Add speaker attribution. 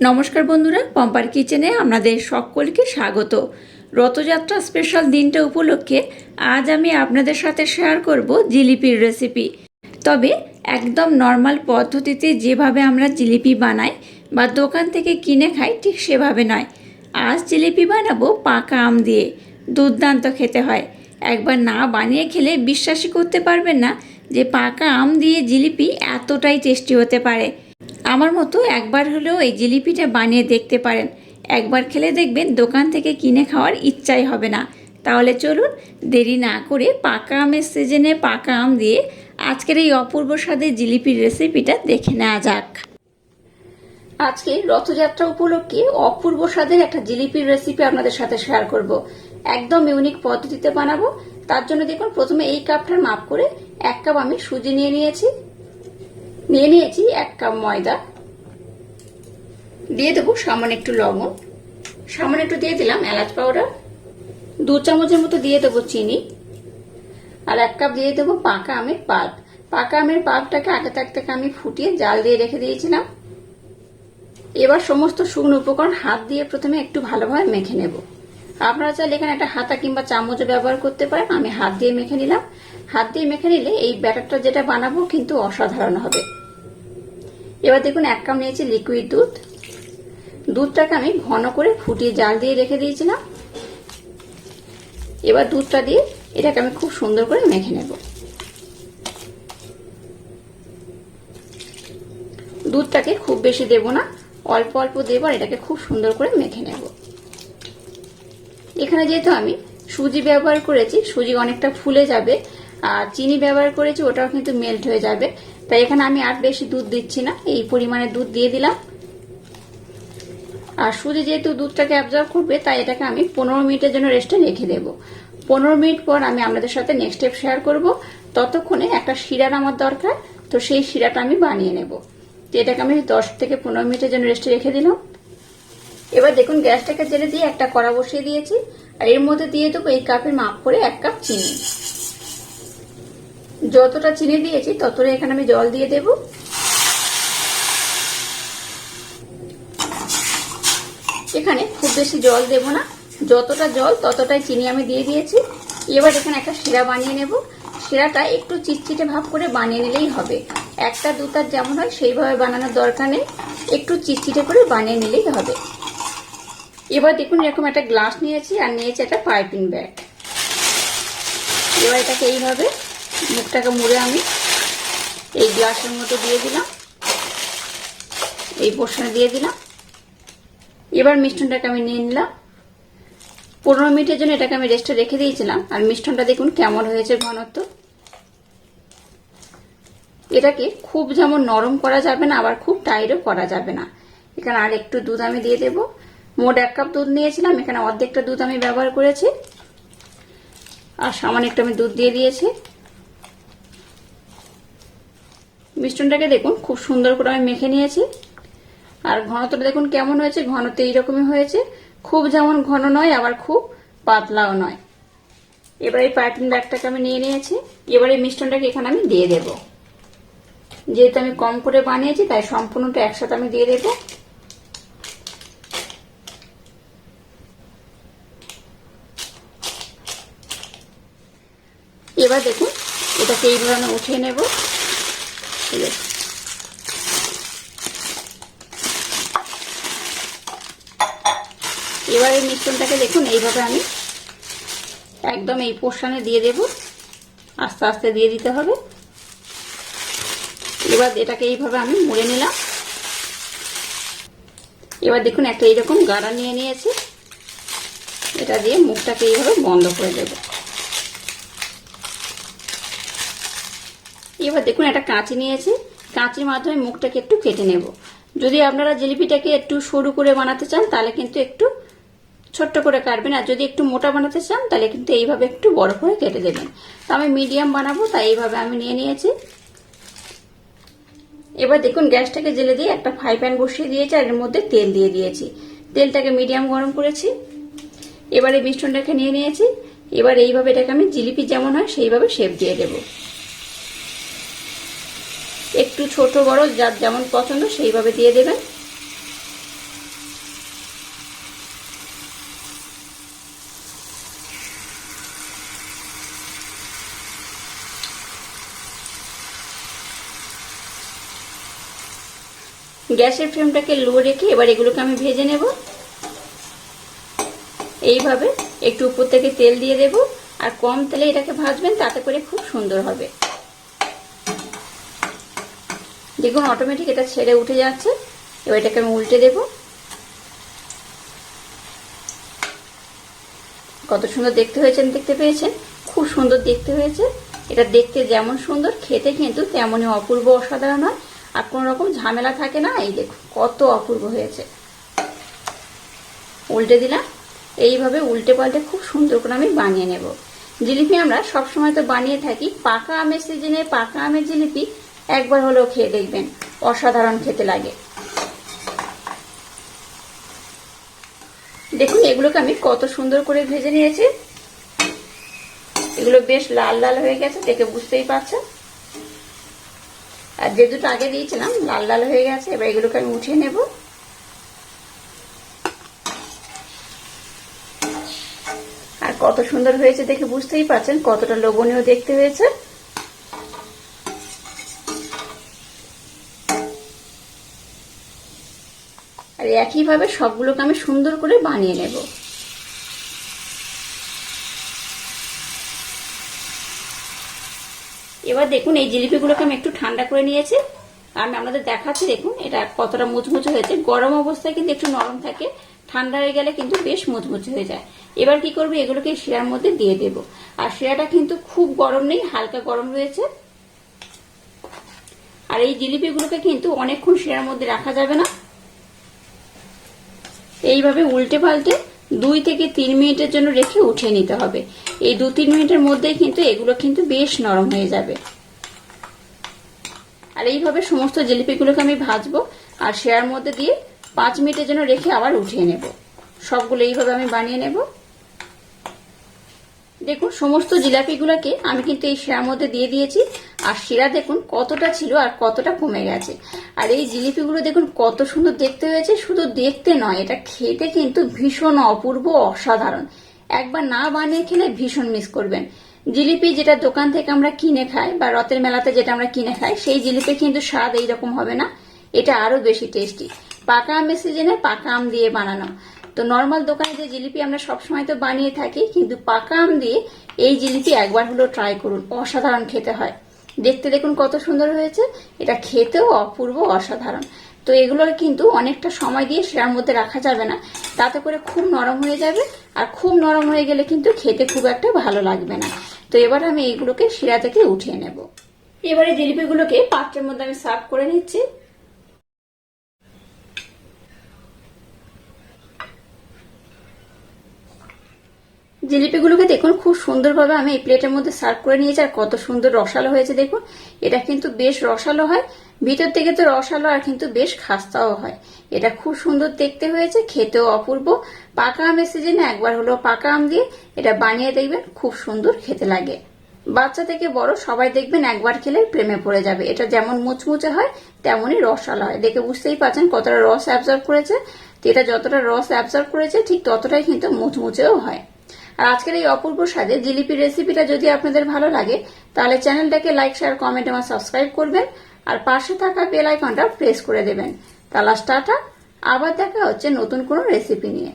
Speaker 1: নমস্কার বন্ধুরা, পম্পার কিচেনে আপনাদের সকলকে স্বাগত। রথযাত্রা স্পেশাল দিনটা উপলক্ষে আজ আমি আপনাদের সাথে শেয়ার করব জিলিপির রেসিপি তবে একদম নর্মাল পদ্ধতিতে যেভাবে আমরা জিলিপি বানাই বা দোকান থেকে কিনে খাই ঠিক সেভাবে নয়। আজ জিলিপি বানাবো পাকা আম দিয়ে, দুর্দান্ত খেতে হয়। একবার না বানিয়ে খেলে বিশ্বাসই করতে পারবেন না যে পাকা আম দিয়ে জিলিপি এতটাই টেস্টি হতে পারে। আমার মতো একবার হলেও এই জিলিপিটা বানিয়ে দেখতে পারেন। একবার খেলে দেখবেন দোকান থেকে কিনে খাওয়ার ইচ্ছাই হবে না। তাহলে চলুন দেরি না করে পাকা আমের সিজনে পাকা আম দিয়ে আজকের এই অপূর্ব স্বাদের জিলিপির রেসিপিটা দেখে নেওয়া যাক। আজকে রথযাত্রা উপলক্ষে অপূর্ব স্বাদের একটা জিলিপির রেসিপি আপনাদের সাথে শেয়ার করব। একদম ইউনিক পদ্ধতিতে বানাবো। তার জন্য দেখুন, প্রথমে এই কাপটার মাপ করে এক কাপ আমি সুজি নিয়ে নিয়েছি। নিয়ে নিয়েছি এক কাপ ময়দা। দিয়ে দেবো সামান্য একটু লবণ। সামান্য একটু দিয়ে দিলাম এলাচ পাউডার। দু চামচের মতো দিয়ে দেবো চিনি। আর এক কাপ দিয়ে দেবো পাকা আমের পাল্প পাকা আমের পাল্পটাকে আগে থাক থেকে আমি ফুটিয়ে জাল দিয়ে রেখে দিয়েছিলাম। এবার সমস্ত শুকনো উপকরণ হাত দিয়ে প্রথমে একটু ভালোভাবে মেখে নেব। আপনারা চাইলে এখানে একটা হাতা কিংবা চামচও ব্যবহার করতে পারেন। আমি হাত দিয়ে মেখে নিলাম। হাত দিয়ে মেখে নিলে এই ব্যাটারটা যেটা বানাবো কিন্তু অসাধারণ হবে। এবার দেখুন এক কাপ নিয়েছি লিকুইড দুধ। দুধটাকে আমি ঘন করে ফুটিয়ে জাল দিয়ে রেখে দিয়েছিলাম। এবার দুধটা দিয়ে এটাকে আমি খুব সুন্দর করে মেখে নেব। দুধটাকে খুব বেশি দেব না, অল্প অল্প দেব আর এটাকে খুব সুন্দর করে মেখে নেব। এখানে যেহেতু আমি সুজি ব্যবহার করেছি, সুজি অনেকটা ফুলে যাবে, আর চিনি ব্যবহার করেছি, ওটাও কিন্তু মেল্ট হয়ে যাবে। তাই এখানে আমি আর বেশি দুধ দিচ্ছি না, এই পরিমাণে দুধ দিয়ে দিলাম। আর সুজি যেহেতু দুধটাকে অ্যাবজর্ব করবে, তাই এটাকে আমি পনেরো মিনিটের জন্য রেস্টে রেখে দেব। পনেরো মিনিট পর আমি আপনাদের সাথে নেক্সট স্টেপ শেয়ার করব। ততক্ষণে একটা শিরার আমার দরকার, তো সেই শিরাটা আমি বানিয়ে নেব। তো এটাকে আমি দশ থেকে পনেরো মিনিটের জন্য রেস্টে রেখে দিলাম। এবার দেখুন, গ্যাসটাকে জেলে দিয়ে একটা কড়া বসিয়ে দিয়েছি। আর এর মধ্যে দিয়ে দেবো এই কাপের মাপ করে এক কাপ চিনি। যতটা চিনি দিয়েছি, ততটা এখানে আমি জল দিয়ে দেব। এখানে খুব বেশি জল দেব না। যতটা জল, ততটাই চিনি আমি দিয়ে দিয়েছি। এবার এখানে একটা শিরা বানিয়ে নেব। শিরাটা একটু চিটচিটে ভাব করে বানিয়ে নিলেই হবে। একটা দুটার যেমন হয়, সেইভাবে বানানোর দরকার নেই। একটু চিটচিটে করে বানিয়ে নিলেই হবে। এবার দেখুন, এরকম একটা গ্লাস নিয়েছি আর নিয়েছি একটা পাইপিং ব্যাগ। এবার এটাকে এইভাবে মুখটাকে মুড়ে আমি এই গ্লাসের মতো দিয়ে দিলাম। এই পোর্শনে দিয়ে দিলাম। এবার মিষ্টনটাকে আমি নিয়ে নিলাম। পনেরো মিনিটের জন্য এটাকে আমি রেস্টে রেখে দিয়েছিলাম। আর মিষ্টনটা দেখুন কেমন হয়েছে ঘনত্ব। এটাকে খুব যেমন নরম করা যাবে না, আবার খুব টাইটও করা যাবে না। এখানে আর একটু দুধ আমি দিয়ে দেব। মোট এক কাপ দুধ নিয়েছিলাম। এখানে অর্ধেকটা দুধ আমি ব্যবহার করেছি। আর সামান্য একটু আমি দুধ দিয়ে দিয়েছি। মিষ্টনটাকে দেখুন, খুব সুন্দর করে আমি মেখে নিয়েছি। আর ঘনত্বটা দেখুন কেমন হয়েছে, ঘনত্ব এইরকমই হয়েছে। খুব যেমন ঘন নয়, আবার খুব পাতলাও নয়। এবার এই পাইপিং ব্যাগটাকে আমি নিয়ে নিয়েছি। এবার এই মিষ্টনটাকে এখানে আমি দিয়ে দেব। যেহেতু আমি কম করে বানিয়েছি, তাই সম্পূর্ণটা একসাথে আমি দিয়ে দেব। এবার দেখুন, এটাকে এইভাবে আমি উঠিয়ে নেব। ঠিক এবার এই মিশ্রণটাকে দেখুন, এইভাবে আমি একদম এই পোর্শনে দিয়ে দেব। আস্তে আস্তে দিয়ে দিতে হবে। এবার এটাকে এইভাবে আমি মুড়ে নিলাম। এবার দেখুন, একটা এইরকম গাড়া নিয়ে নিয়েছি। এটা দিয়ে মুখটাকে এইভাবে বন্ধ করে দেব। এবার দেখুন, একটা কাঁচি নিয়েছি। কাঁচির মাধ্যমে মুখটাকে একটু কেটে নেব। যদি আপনারা জিলিপিটাকে একটু সরু করে বানাতে চান, তাহলে কিন্তু একটু ছোট্ট করে কাটবেন। আর যদি একটু মোটা বানাতে চান, তাহলে কিন্তু এইভাবে একটু বড় করে কেটে দেবেন। তো আমি মিডিয়াম বানাবো, তাই এইভাবে আমি নিয়ে নিয়েছি। এবার দেখুন, গ্যাসটাকে জেলে দিয়ে একটা ফ্রাই প্যান বসিয়ে দিয়েছি, আর এর মধ্যে তেল দিয়ে দিয়েছি। তেলটাকে মিডিয়াম গরম করেছি। এবার মিষ্টনটাকে নিয়ে নিয়েছি। এবার এইভাবে এটাকে আমি জিলিপি যেমন হয়, সেইভাবে শেপ দিয়ে দেব। একটু ছোট বড়, যার যেমন পছন্দ সেইভাবে দিয়ে দেবেন। গ্যাসের ফ্লেমটাকে লো রেখে এবার এগুলোকে আমি ভেজে নেব। এইভাবে একটু উপর থেকে তেল দিয়ে দেব। আর কম তেলে এটাকে ভাজবেন, তাতে করে খুব সুন্দর হবে। দেখুন অটোমেটিক এটা ছেড়ে উঠে যাচ্ছে। এবার এটাকে আমি উল্টে দেব। কত সুন্দর দেখতে হয়েছেন দেখতে পেয়েছেন? খুব সুন্দর দেখতে হয়েছে। এটা দেখতে যেমন সুন্দর, খেতে কিন্তু তেমনই অপূর্ব, অসাধারণ হয়। আর কোনো রকম ঝামেলা থাকে না। এই দেখুন, কত অপূর্ব হয়েছে। উল্টে দিলাম। এইভাবে উল্টে পাল্টে খুব সুন্দর করে আমি বানিয়ে নেব। জিলিপি আমরা সবসময় তো বানিয়ে থাকি। পাকা আমের সিজনে পাকা আমের জিলিপি একবার হলেও খেয়ে দেখবেন। অসাধারণ খেতে লাগে। দেখুন, এগুলোকে আমি কত সুন্দর করে ভেজে নিয়েছি। এগুলো বেশ লাল লাল হয়ে গেছে, দেখে বুঝতেই পারছেন। আর যে দুটো আগে দিয়েছিলাম, লাল লাল হয়ে গেছে, এবার এগুলোকে আমি উঠিয়ে নেব। আর কত সুন্দর হয়েছে দেখে বুঝতেই পারছেন, কতটা লোভনীয় দেখতে হয়েছে। একইভাবে সবগুলোকে আমি সুন্দর করে বানিয়ে নেব। এবার দেখুন, এই জিলিপিগুলোকে আমি একটু ঠান্ডা করে নিয়েছি। আমি আপনাদের দেখাচ্ছি, দেখুন, এটা কতটা মুচমুচে হয়েছে। গরম অবস্থায় কিন্তু একটু নরম থাকে, ঠান্ডা হয়ে গেলে কিন্তু বেশ মুচমুচে হয়ে যায়। এবার কি করব, এগুলোকে শিরার মধ্যে দিয়ে দেব। আর শিরাটা কিন্তু খুব গরম নেই, হালকা গরম রয়েছে। আর এই জিলিপিগুলোকে কিন্তু অনেকক্ষণ শিরার মধ্যে রাখা যাবে না। এইভাবে উল্টে পাল্টে দুই থেকে তিন মিনিটের জন্য রেখে উঠিয়ে নিতে হবে। এই দু তিন মিনিটের মধ্যেই কিন্তু এগুলো কিন্তু বেশ নরম হয়ে যাবে। আর এইভাবে সমস্ত জিলিপিগুলোকে আমি ভাজবো আর শেয়ার মধ্যে দিয়ে পাঁচ মিনিটের জন্য রেখে আবার উঠিয়ে নেব। সবগুলো এইভাবে আমি বানিয়ে নেব। দেখুন, সমস্ত জিলাপিগুলোকে আমি কিন্তু এই শিরার মধ্যে দিয়ে দিয়েছি। আর শিরা দেখুন কতটা ছিল আর কতটা কমে গেছে। আর এই জিলিপিগুলো দেখুন কত সুন্দর দেখতে হয়েছে, শুধু দেখতে নয়, এটা খেতে কিন্তু ভীষণ অপূর্ব অসাধারণ। একবার না বানিয়ে খেলে ভীষণ মিস করবেন। জিলিপি যেটা দোকান থেকে আমরা কিনে খাই বা রথের মেলাতে যেটা আমরা কিনে খাই, সেই জিলিপি কিন্তু স্বাদ এইরকম হবে না। এটা আরও বেশি টেস্টি। পাকা আমের সিজনে পাকা আম দিয়ে বানানো। তো নর্মাল দোকানে যে জিলিপি আমরা সবসময় তো বানিয়ে থাকি, কিন্তু পাকা আম দিয়ে এই জিলিপি একবার হলো ট্রাই করুন, অসাধারণ খেতে হয়। দেখতে দেখুন কত সুন্দর হয়েছে, এটা খেতেও অপূর্ব অসাধারণ। তো এগুলো কিন্তু অনেকটা সময় দিয়ে সেরার মধ্যে রাখা যাবে না, তাতে করে খুব নরম হয়ে যাবে, আর খুব নরম হয়ে গেলে কিন্তু খেতে খুব একটা ভালো লাগবে না। তো এবার আমি এইগুলোকে শিরা থেকে উঠিয়ে নেব। এবারে জিলিপিগুলোকে পাত্রের মধ্যে আমি সার্ভ করে নিচ্ছি। জিলিপিগুলোকে দেখুন, খুব সুন্দরভাবে আমি এই প্লেটের মধ্যে সার্ভ করে নিয়েছি, আর কত সুন্দর রসালো হয়েছে দেখুন। এটা কিন্তু বেশ রসালো হয়, ভিতর থেকে তো রসালো আর কিন্তু বেশ খাস্তাও হয়। এটা খুব সুন্দর দেখতে হয়েছে, খেতেও অপূর্ব। পাকা আমের সিজনে একবার হলো পাকা আম দিয়ে এটা বানিয়ে দেখবেন, খুব সুন্দর খেতে লাগে। বাচ্চা থেকে বড় সবাই দেখবেন একবার খেলে প্রেমে পড়ে যাবে। এটা যেমন মুচমুচে হয়, তেমনই রসালো হয়। দেখে বুঝতেই পারছেন কতটা রস অ্যাবজর্ব করেছে। এটা যতটা রস অ্যাবজর্ব করেছে, ঠিক ততটাই কিন্তু মুচমুচেও হয়। আর আজকের এই অপূর্ব স্বাদে জিলিপি রেসিপিটা যদি আপনাদের ভালো লাগে, তাহলে চ্যানেলটাকে লাইক শেয়ার কমেন্ট এবং সাবস্ক্রাইব করবেন, আর পাশে থাকা বেল আইকনটা প্রেস করে দেবেন। তাহলে টাটা, আবার দেখা হচ্ছে নতুন কোনো রেসিপি নিয়ে।